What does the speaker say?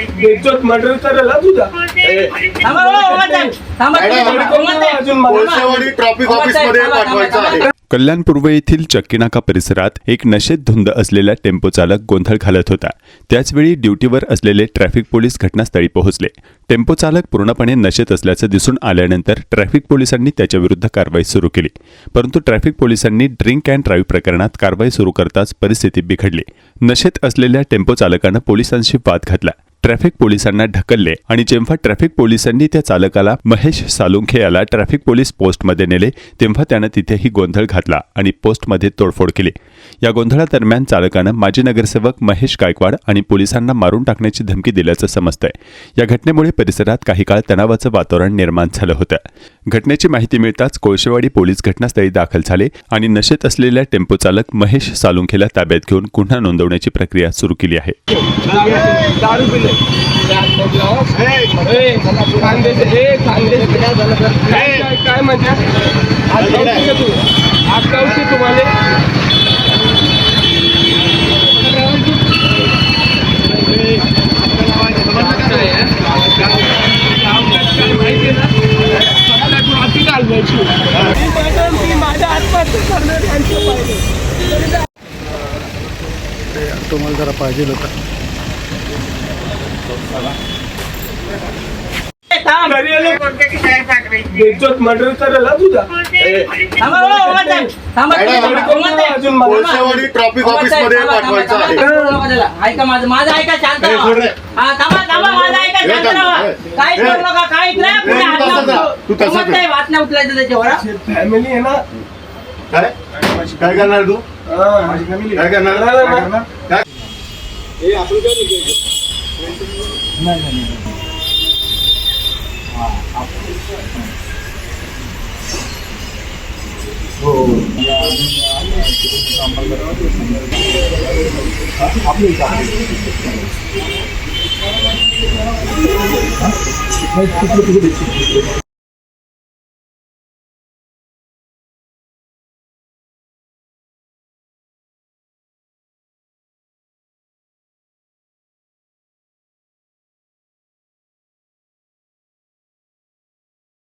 बेज्जत murder करेल हा तुझा. थांबा हो, उभा राहा. थांबा, मॅडम, तुम्ही मॅडम, उभा राहा. अजून मला- कोळसेवाडी ट्रॉफिक ऑफिसमध्ये थांबा, थांबा, पाठवायचं थांबा, आहे. थांबा. कल्याण पूर्व येथील चक्कीनाका परिसरात एक नशेत धुंद असलेला टेम्पो चालक गोंधळ घालत होता. त्याचवेळी ड्युटीवर असलेले ट्रॅफिक पोलीस घटनास्थळी पोहोचले. टेम्पो चालक पूर्णपणे नशेत असल्याचं दिसून आल्यानंतर ट्रॅफिक पोलिसांनी त्याच्याविरुद्ध कारवाई सुरू केली. परंतु ट्रॅफिक पोलिसांनी ड्रिंक अँड ड्राईव्ह प्रकरणात कारवाई सुरू करताच परिस्थिती बिघडली. नशेत असलेल्या टेम्पो चालकानं पोलिसांशी वाद घातला. ट्रॅफिक पोलिसांना ढकलले आणि जेव्हा ट्रॅफिक पोलिसांनी त्या चालकाला महेश सालुंखे याला ट्रॅफिक पोलीस पोस्टमध्ये नेले तेव्हा त्यानं तिथेही गोंधळ घातला आणि पोस्टमध्ये तोडफोड केली. या गोंधळादरम्यान चालकानं माजी नगरसेवक महेश गायकवाड आणि पोलिसांना मारून टाकण्याची धमकी दिल्याचं समजतंय. या घटनेमुळे परिसरात काही काळ तणावाचं वातावरण निर्माण झालं होतं. घटनेची माहिती मिळताच कोळशेवाडी पोलीस घटनास्थळी दाखल झाले आणि नशेत असलेल्या टेम्पो चालक महेश सालुंखेला ताब्यात घेऊन गुन्हा नोंदवण्याची प्रक्रिया सुरू केली आहे. काय पाहिजे तुम्हाला जरा पाहिजे होतं हा हो, ट्रॉफिक ऑफिस. मध्ये पाठवायचं. आहे. ऐका माझं माझं ऐका शांत. हा, थांबा थांबा माझं काहीच करू नका काहीच नाही पुढे हात लावू नको. तू तसंच आहे. तुम्हाला हात नाही उचलायचं त्याच्यावर हा? फॅमिली आहे ना. काय? काय करणार तू? माझी फॅमिली काय करणार? काय দিচ্ছি।